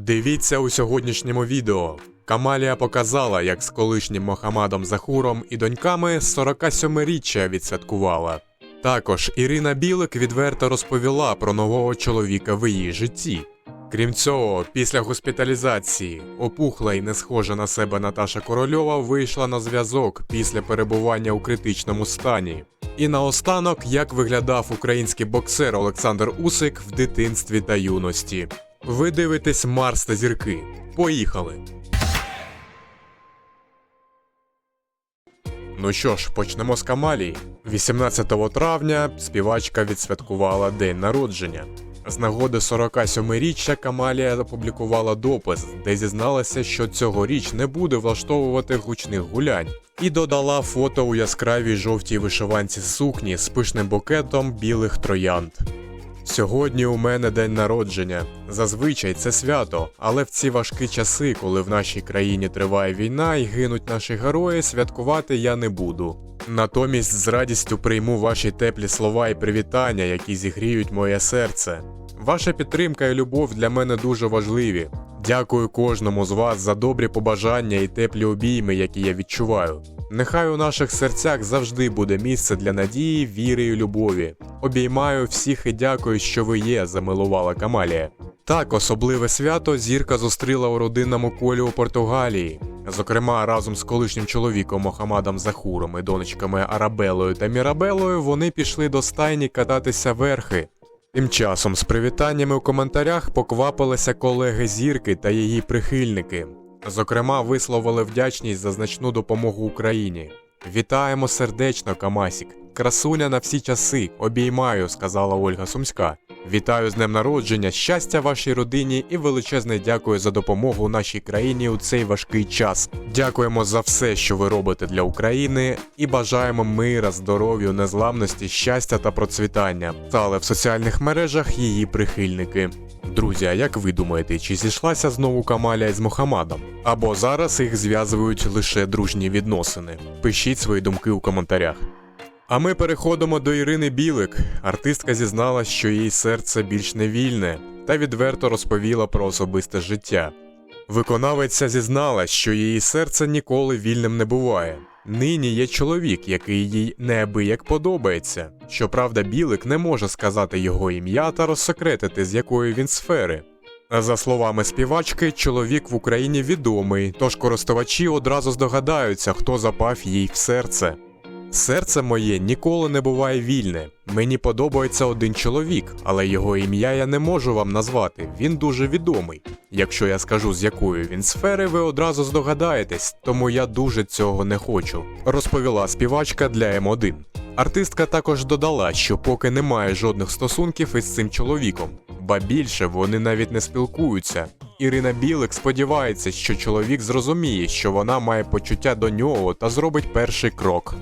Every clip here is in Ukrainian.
Дивіться у сьогоднішньому відео. Камалія показала, як з колишнім Мохамадом Захуром і доньками 47-річчя відсвяткувала. Також Ірина Білик відверто розповіла про нового чоловіка в її житті. Крім цього, після госпіталізації опухла і не схожа на себе Наташа Корольова вийшла на зв'язок після перебування у критичному стані. І наостанок, як виглядав український боксер Олександр Усик в дитинстві та юності. Ви дивитесь Марс та зірки. Поїхали! Ну що ж, почнемо з Камалії. 18 травня співачка відсвяткувала день народження. З нагоди 47-річчя Камалія опублікувала допис, де зізналася, що цьогоріч не буде влаштовувати гучних гулянь, і додала фото у яскравій жовтій вишиванці сукні з пишним букетом білих троянд. Сьогодні у мене день народження. Зазвичай це свято, але в ці важкі часи, коли в нашій країні триває війна і гинуть наші герої, святкувати я не буду. Натомість з радістю прийму ваші теплі слова і привітання, які зігріють моє серце. Ваша підтримка і любов для мене дуже важливі. Дякую кожному з вас за добрі побажання і теплі обійми, які я відчуваю. Нехай у наших серцях завжди буде місце для надії, віри і любові. Обіймаю всіх і дякую, що ви є, замилувала Камалія. Так, особливе свято зірка зустріла у родинному колі у Португалії. Зокрема, разом з колишнім чоловіком Мохамадом Захуром і донечками Арабелою та Мірабелою вони пішли до стайні кататися верхи. Тим часом з привітаннями у коментарях поквапилися колеги зірки та її прихильники. Зокрема, висловили вдячність за значну допомогу Україні. Вітаємо сердечно, Камасік. Красуня на всі часи. Обіймаю, сказала Ольга Сумська. Вітаю з днем народження, щастя вашій родині і величезне дякую за допомогу нашій країні у цей важкий час. Дякуємо за все, що ви робите для України, і бажаємо мира, здоров'я, незламності, щастя та процвітання. Стали в соціальних мережах її прихильники. Друзі, а як ви думаєте, чи зійшлася знову Камалія з Мохамадом? Або зараз їх зв'язують лише дружні відносини? Пишіть свої думки у коментарях. А ми переходимо до Ірини Білик. Артистка зізналась, що її серце більш не вільне, та відверто розповіла про особисте життя. Виконавиця зізналась, що її серце ніколи вільним не буває. Нині є чоловік, який їй неабияк подобається. Щоправда, Білик не може сказати його ім'я та розсекретити, з якої він сфери. За словами співачки, чоловік в Україні відомий, тож користувачі одразу здогадаються, хто запав їй в серце. Серце моє ніколи не буває вільне. Мені подобається один чоловік, але його ім'я я не можу вам назвати. Він дуже відомий. Якщо я скажу з якої він сфери, ви одразу здогадаєтесь, тому я дуже цього не хочу, розповіла співачка для М1. Артистка також додала, що поки немає жодних стосунків із цим чоловіком, ба більше вони навіть не спілкуються. Ірина Білик сподівається, що чоловік зрозуміє, що вона має почуття до нього та зробить перший крок.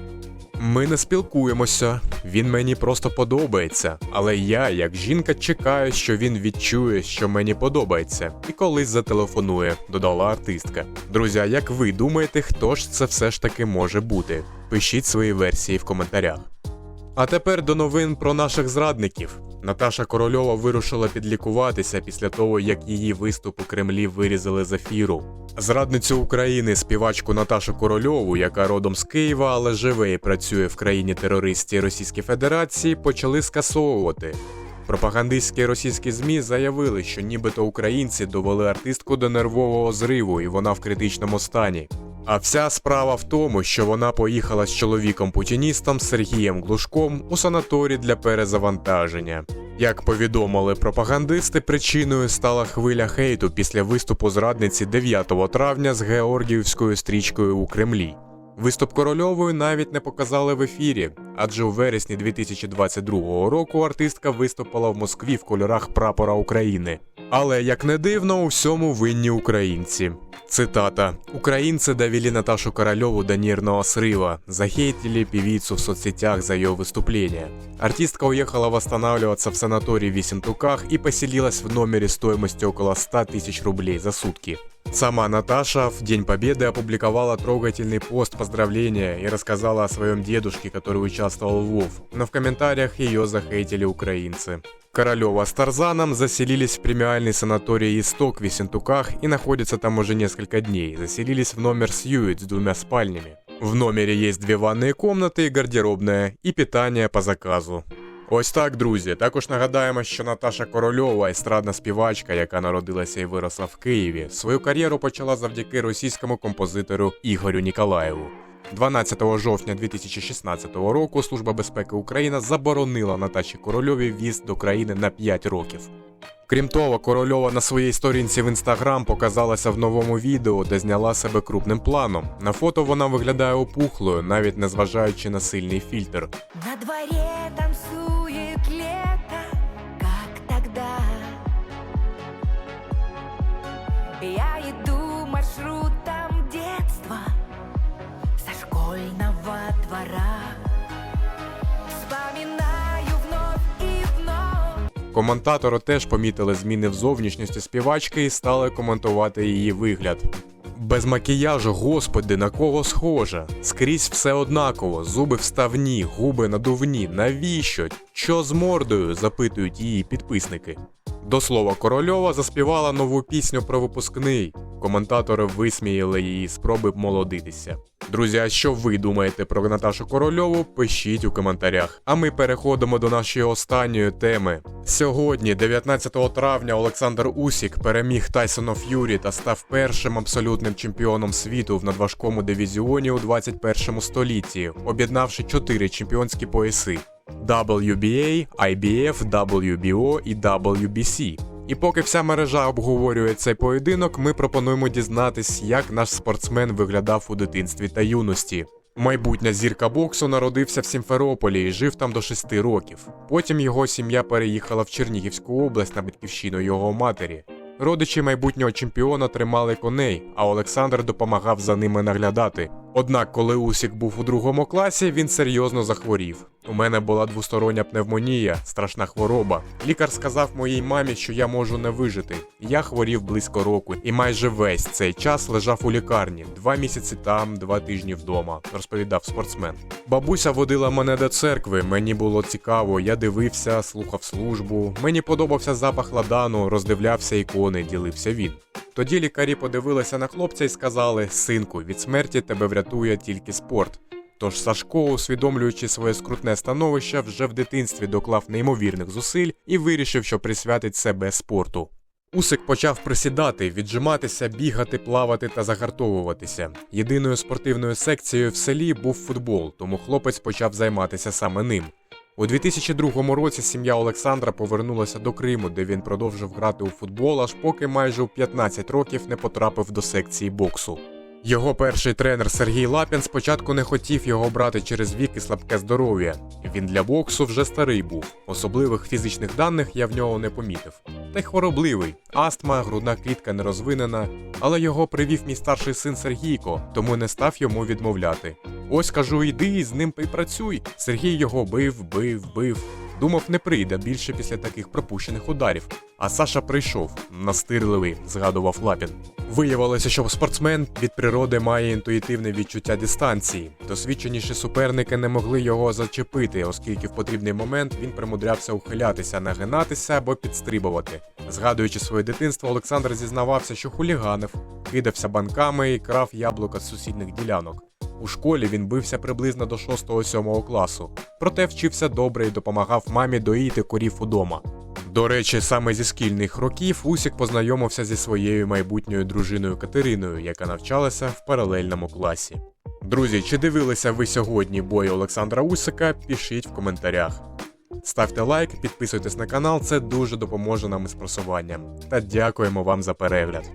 Ми не спілкуємося, він мені просто подобається. Але я, як жінка, чекаю, що він відчує, що мені подобається, і колись зателефонує, додала артистка. Друзі, як ви думаєте, хто ж це все ж таки може бути? Пишіть свої версії в коментарях. А тепер до новин про наших зрадників. Наташа Корольова вирушила підлікуватися після того, як її виступ у Кремлі вирізали з ефіру. Зрадницю України, співачку Наташу Корольову, яка родом з Києва, але живе і працює в країні терористі Російської Федерації, почали скасовувати. Пропагандистські російські ЗМІ заявили, що нібито українці довели артистку до нервового зриву, і вона в критичному стані. А вся справа в тому, що вона поїхала з чоловіком-путіністом Сергієм Глушком у санаторій для перезавантаження. Як повідомили пропагандисти, причиною стала хвиля хейту після виступу зрадниці 9 травня з Георгіївською стрічкою у Кремлі. Виступ корольової навіть не показали в ефірі, адже у вересні 2022 року артистка виступила в Москві в кольорах прапора України. Але як не дивно, у всьому винні українці. Цитата: Украинцы довели Наташу Королеву до нервного срыва, захейтили певицу в соцсетях за ее выступление. Артистка уехала восстанавливаться в санаторий в Висентуках и поселилась в номере стоимостью около 100 тысяч рублей за сутки. Сама Наташа в День Победы опубликовала трогательный пост поздравления и рассказала о своем дедушке, который участвовал в ВОВ, но в комментариях ее захейтили украинцы. Королева с Тарзаном заселились в премиальный санаторий «Исток» в Ессентуках и находятся там уже несколько дней. Заселились в номер Сьюит с двумя спальнями. В номере есть две ванные комнаты, гардеробная і питання по заказу. Ось так, друзі. Також нагадаємо, що Наташа Корольова, естрадна співачка, яка народилася і виросла в Києві, свою кар'єру почала завдяки російському композитору Ігорю Ніколаєву. 12 жовтня 2016 року Служба безпеки України заборонила Наташі Корольові в'їзд до країни на 5 років. Крім того, Корольова на своїй сторінці в інстаграм показалася в новому відео, де зняла себе крупним планом. На фото вона виглядає опухлою, навіть не зважаючи на сильний фільтр. На дворе танцует Коментатори теж помітили зміни в зовнішності співачки і стали коментувати її вигляд. Без макіяжу, господи, на кого схожа? Скрізь все однаково, зуби вставні, губи надувні. Навіщо? Що з мордою? запитують її підписники. До слова, Корольова заспівала нову пісню про випускний. Коментатори висміяли її спроби молодитися. Друзі, а що ви думаєте про Наташу Корольову? Пишіть у коментарях. А ми переходимо до нашої останньої теми. Сьогодні, 19 травня, Олександр Усік переміг Тайсона Ф'юрі та став першим абсолютним чемпіоном світу в надважкому дивізіоні у 21 столітті, об'єднавши чотири чемпіонські пояси: WBA, IBF, WBO і WBC. І поки вся мережа обговорює цей поєдинок, ми пропонуємо дізнатись, як наш спортсмен виглядав у дитинстві та юності. Майбутня зірка боксу народився в Сімферополі і жив там до 6 років. Потім його сім'я переїхала в Чернігівську область на батьківщину його матері. Родичі майбутнього чемпіона тримали коней, а Олександр допомагав за ними наглядати. Однак, коли Усік був у другому класі, він серйозно захворів. У мене була двостороння пневмонія, страшна хвороба. Лікар сказав моїй мамі, що я можу не вижити. Я хворів близько року і майже весь цей час лежав у лікарні. Два місяці там, два тижні вдома, розповідав спортсмен. Бабуся водила мене до церкви. Мені було цікаво, я дивився, слухав службу. Мені подобався запах ладану, роздивлявся ікони, ділився він. Тоді лікарі подивилися на хлопця і сказали: Синку, від смерті тебе врятує тільки спорт. Тож Сашко, усвідомлюючи своє скрутне становище, вже в дитинстві доклав неймовірних зусиль і вирішив, що присвятить себе спорту. Усик почав присідати, віджиматися, бігати, плавати та загартовуватися. Єдиною спортивною секцією в селі був футбол, тому хлопець почав займатися саме ним. У 2002 році сім'я Олександра повернулася до Криму, де він продовжив грати у футбол, аж поки майже у 15 років не потрапив до секції боксу. Його перший тренер Сергій Лапін спочатку не хотів його брати через вік і слабке здоров'я. Він для боксу вже старий був. Особливих фізичних даних я в нього не помітив. Та й хворобливий, астма, грудна клітка не розвинена. Але його привів мій старший син Сергійко, тому не став йому відмовляти. Ось кажу, іди і з ним і працюй. Сергій його бив, бив, бив. Думав, не прийде більше після таких пропущених ударів. А Саша прийшов, настирливий, згадував Лапін. Виявилося, що спортсмен від природи має інтуїтивне відчуття дистанції. Досвідченіші суперники не могли його зачепити, оскільки в потрібний момент він примудрявся ухилятися, нагинатися або підстрибувати. Згадуючи своє дитинство, Олександр зізнавався, що хуліганив, кидався банками і крав яблука з сусідніх ділянок. У школі він бився приблизно до 6-7 класу, проте вчився добре і допомагав мамі доїти корів удома. До речі, саме зі шкільних років Усік познайомився зі своєю майбутньою дружиною Катериною, яка навчалася в паралельному класі. Друзі, чи дивилися ви сьогодні бої Олександра Усика? Пишіть в коментарях. Ставте лайк, підписуйтесь на канал, це дуже допоможе нам із просуванням. Та дякуємо вам за перегляд.